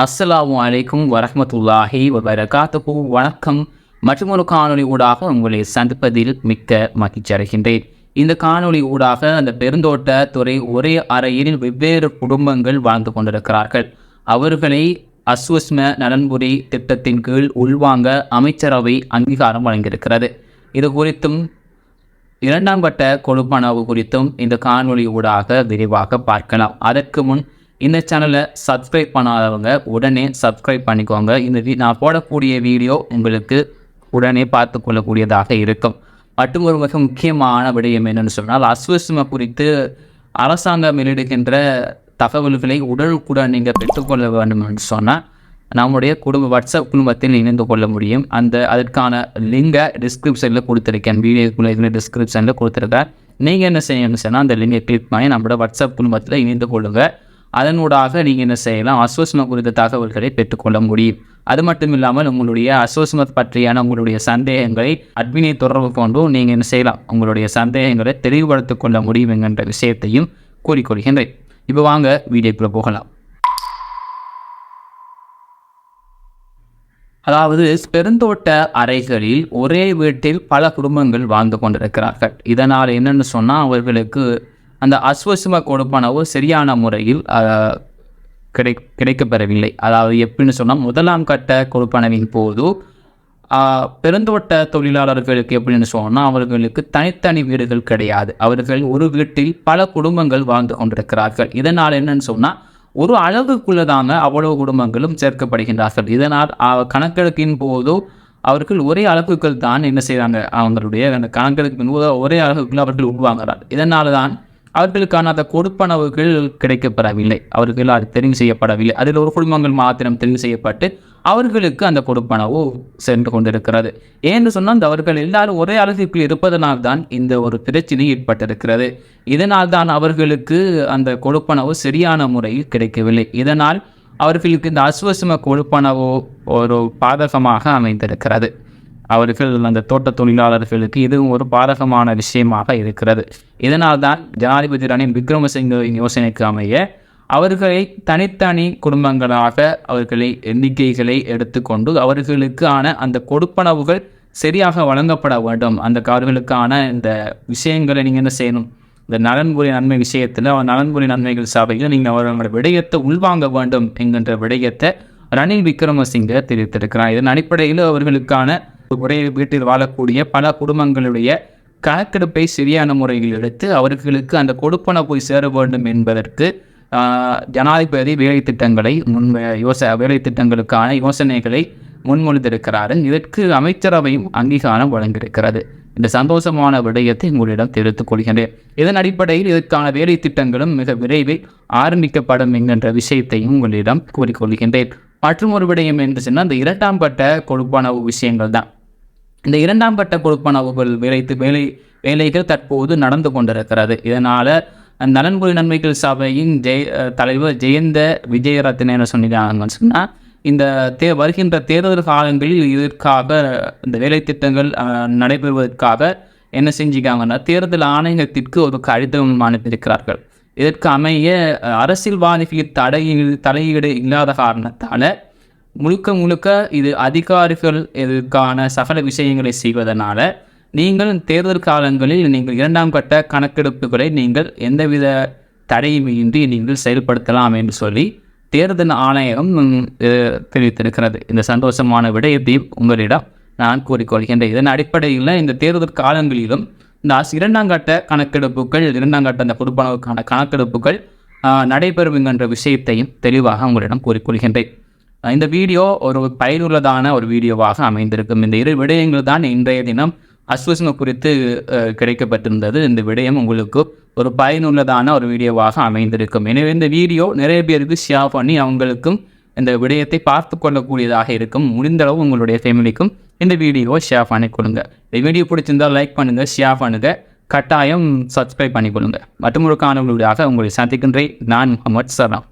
அஸ்ஸலாமு அலைக்கும் வரஹ்மத்துல்லாஹி வபரகாத்துஹு. வணக்கம். மற்றொரு காணொளி ஊடாக உங்களை சந்திப்பதில் மிக்க மகிழ்ச்சி அடைகின்றேன். இந்த காணொளி ஊடாக அந்த பெருந்தோட்ட துறை ஒரே அறையில் வெவ்வேறு குடும்பங்கள் வாழ்ந்து கொண்டிருக்கிறார்கள். அவர்களை அஸ்வஸ்ம நலன்புரி திட்டத்தின் கீழ் உள்வாங்க அமைச்சரவை அங்கீகாரம் வழங்கியிருக்கிறது. இது குறித்தும் இரண்டாம் கட்ட கொடுப்பனவு குறித்தும் இந்த காணொலி ஊடாக விரிவாக பார்க்கலாம். அதற்கு முன் இந்த சேனலை சப்ஸ்கிரைப் பண்ணாதவங்க உடனே சப்ஸ்கிரைப் பண்ணிக்கோங்க. இந்த வீ நான் போடக்கூடிய வீடியோ உங்களுக்கு உடனே பார்த்து கொள்ளக்கூடியதாக இருக்கும். மற்றும் ஒரு மிக முக்கியமான விடயம் என்னென்னு சொன்னால் அஸ்வஸ்ம குறித்து அரசாங்கம் வெளியிடுகின்ற தகவல்களை உடனுக்குடன் நீங்கள் பெற்றுக்கொள்ள வேண்டும் என்று சொன்னால் நம்முடைய குடும்ப வாட்ஸ்அப் குடும்பத்தில் இணைந்து கொள்ள முடியும். அந்த அதற்கான லிங்கை டிஸ்கிரிப்ஷனில் கொடுத்துருக்கேன். வீடியோக்குள்ள டிஸ்கிரிப்ஷனில் கொடுத்துருக்கேன். நீங்கள் என்ன செய்யணும்னு சொன்னால் அந்த லிங்கை கிளிக் பண்ணி நம்மளோட வாட்ஸ்அப் குடும்பத்தில் இணைந்து கொள்ளுங்கள் அதனூடாக நீங்கள் என்ன செய்யலாம்? அஸ்வஸ்ம குறித்த தகவல்களை பெற்றுக்கொள்ள முடியும். அது மட்டும் இல்லாமல் உங்களுடைய அஸ்வஸ்மத் பற்றியான உங்களுடைய சந்தேகங்களை அட்மினை தொடர்பு கொண்டு நீங்கள் என்ன செய்யலாம்? உங்களுடைய சந்தேகங்களை தெளிவுபடுத்திக் கொள்ள முடியும் என்கின்ற விஷயத்தையும் கூறிக்கொள்கின்றேன் இப்போ வாங்க வீடியோக்குள்ளே போகலாம். அதாவது பெருந்தோட்ட அறைகளில் ஒரே வீட்டில் பல குடும்பங்கள் வாழ்ந்து கொண்டிருக்கிறார்கள். இதனால் என்னென்னு சொன்னால் அவர்களுக்கு அந்த அஸ்வசும கொடுப்பனவு சரியான முறையில் கிடை கிடைக்கப்பெறவில்லை. அதாவது எப்படின்னு சொன்னால் முதலாம் கட்ட கொடுப்பனவின் போது பெருந்தோட்ட தொழிலாளர்களுக்கு எப்படின்னு சொன்னால் அவர்களுக்கு தனித்தனி வீடுகள் கிடையாது. அவர்கள் ஒரு வீட்டில் பல குடும்பங்கள் வாழ்ந்து கொண்டிருக்கிறார்கள். இதனால் என்னன்னு சொன்னால் ஒரு அளவுக்குள்ளதாங்க அவ்வளவு குடும்பங்களும் சேர்க்கப்படுகின்றார்கள். இதனால் கணக்கெடுக்கின் கணக்கெடுப்பின் போது அவர்கள் ஒரே அளவுக்குள் தான் என்ன செய்கிறாங்க அவங்களுடைய அந்த கணக்கெடுப்பின் போது ஒரே அளவுக்குள் அவர்கள் உருவாங்கிறார் இதனால தான் அவர்களுக்கான அந்த கொடுப்பனவுகள் கிடைக்கப்பெறவில்லை. அவர்கள் அது தெரிவு செய்யப்படவில்லை. அதில் ஒரு குடும்பங்கள் மாத்திரம் தெரிவு செய்யப்பட்டு அவர்களுக்கு அந்த கொடுப்பனவு சென்று கொண்டிருக்கிறது. ஏன்னு சொன்னால் அந்த அவர்கள் எல்லாரும் ஒரே அளவுக்குள் இருப்பதனால் தான் இந்த ஒரு பிரச்சனை ஏற்பட்டிருக்கிறது. இதனால் தான் அவர்களுக்கு அந்த கொடுப்பனவு சரியான முறையில் கிடைக்கவில்லை. இதனால் அவர்களுக்கு இந்த அஸ்வசம கொடுப்பனவு ஒரு பாதகமாக அமைந்திருக்கிறது. அவர்கள் அந்த தோட்ட தொழிலாளர்களுக்கு இதுவும் ஒரு பாதகமான விஷயமாக இருக்கிறது. இதனால் தான் ஜனாதிபதி ரணில் விக்ரமசிங்கவின் யோசனைக்கு அமைய அவர்களை தனித்தனி குடும்பங்களாக அவர்களை எண்ணிக்கைகளை எடுத்துக்கொண்டு அவர்களுக்கான அந்த கொடுப்பனவுகள் சரியாக வழங்கப்பட வேண்டும். அந்த அவர்களுக்கான இந்த விஷயங்களை நீங்கள் என்ன செய்யணும்? இந்த நலன்புரி நன்மை விஷயத்தில் நலன்புரி நன்மைகள் சபையில் நீங்கள் அவர்களோட விடயத்தை உள்வாங்க வேண்டும் என்கின்ற விடயத்தை ரணில் விக்ரமசிங்க தெரிவித்திருக்கிறார். இதன் அடிப்படையில் அவர்களுக்கான ஒரே வீட்டில் வாழக்கூடிய பல குடும்பங்களுடைய கணக்கெடுப்பை சரியான முறையில் எடுத்து அவர்களுக்கு அந்த கொடுப்பனை போய் சேர வேண்டும் என்பதற்கு ஜனாதிபதி வேலை திட்டங்களை முன் யோச வேலை திட்டங்களுக்கான யோசனைகளை முன்மொழிந்திருக்கிறார்கள் இதற்கு அமைச்சரவையும் அங்கீகாரம் வழங்கியிருக்கிறது. இந்த சந்தோஷமான விடயத்தை உங்களிடம் தெரிவித்துக் கொள்கின்றேன். இதன் அடிப்படையில் இதற்கான வேலை திட்டங்களும் மிக விரைவில் ஆரம்பிக்கப்படும் என்கின்ற விஷயத்தையும் உங்களிடம் கூறிக்கொள்கின்றேன் மற்றும் ஒரு விடயம் என்று சொன்னால் இந்த இரண்டாம் பட்ட கொடுப்பனவு விஷயங்கள் தான் இந்த இரண்டாம் கட்ட கொடுப்பனவுகள் விரைத்து வேலை வேலைகள் தற்போது நடந்து கொண்டிருக்கிறது. இதனால் நலன்புரி நன்மைகள் சபையின் ஜெய தலைவர் ஜெயந்த விஜயரத்ன என்ன சொன்னாங்கன்னு சொன்னால் இந்த தே வருகின்ற தேர்தல் காலங்களில் இதற்காக இந்த வேலை திட்டங்கள் நடைபெறுவதற்காக என்ன செஞ்சுக்காங்கன்னா தேர்தல் ஆணையத்திற்கு ஒரு கடிதம் அனுப்பியிருக்கிறார்கள். இதற்கு அமைய அரசியல்வாதிகளின் அரசியல்வாதிகள் தடையில் தலையீடு இல்லாத காரணத்தால் முழுக்க முழுக்க இது அதிகாரிகள் இதுக்கான சகல விஷயங்களை செய்வதனால நீங்கள் தேர்தல் காலங்களில் நீங்கள் இரண்டாம் கட்ட கணக்கெடுப்புகளை நீங்கள் எந்தவித தடையுமின்றி நீங்கள் செயல்படுத்தலாம் என்று சொல்லி தேர்தல் ஆணையகம் தெரிவித்திருக்கிறது. இந்த சந்தோஷமான விடயத்தை உங்களிடம் நான் கூறிக்கொள்கின்றேன். இதன் அடிப்படையில் இந்த தேர்தல் காலங்களிலும் இந்த இரண்டாம் கட்ட கணக்கெடுப்புகள் இரண்டாம் கட்ட அந்த கொடுப்பனவுக்கான கணக்கெடுப்புகள் நடைபெறும் என்ற விஷயத்தையும் தெளிவாக உங்களிடம் கூறிக்கொள்கின்றேன். இந்த வீடியோ ஒரு பயனுள்ளதான ஒரு வீடியோவாக அமைந்திருக்கும். இந்த இரு விடயங்கள் தான் இன்றைய தினம் அஸ்வசனம் குறித்து கிடைக்கப்பட்டிருந்தது. இந்த விடயம் உங்களுக்கு ஒரு பயனுள்ளதான ஒரு வீடியோவாக அமைந்திருக்கும். எனவே இந்த வீடியோ நிறைய பேருக்கு ஷேர் பண்ணி அவங்களுக்கும் இந்த விடயத்தை பார்த்து கொள்ளக்கூடியதாக இருக்கும். முடிந்தளவு உங்களுடைய ஃபேமிலிக்கும் இந்த வீடியோவை ஷேர் பண்ணி கொடுங்க. இந்த வீடியோ பிடிச்சிருந்தால் லைக் பண்ணுங்கள் ஷேர் பண்ணுங்கள் கட்டாயம் சப்ஸ்கிரைப் பண்ணிக்கொள்ளுங்க. மற்றும் ஒரு காணொலியாக உங்களை சந்திக்கின்றேன். நான் முகமது சலாம்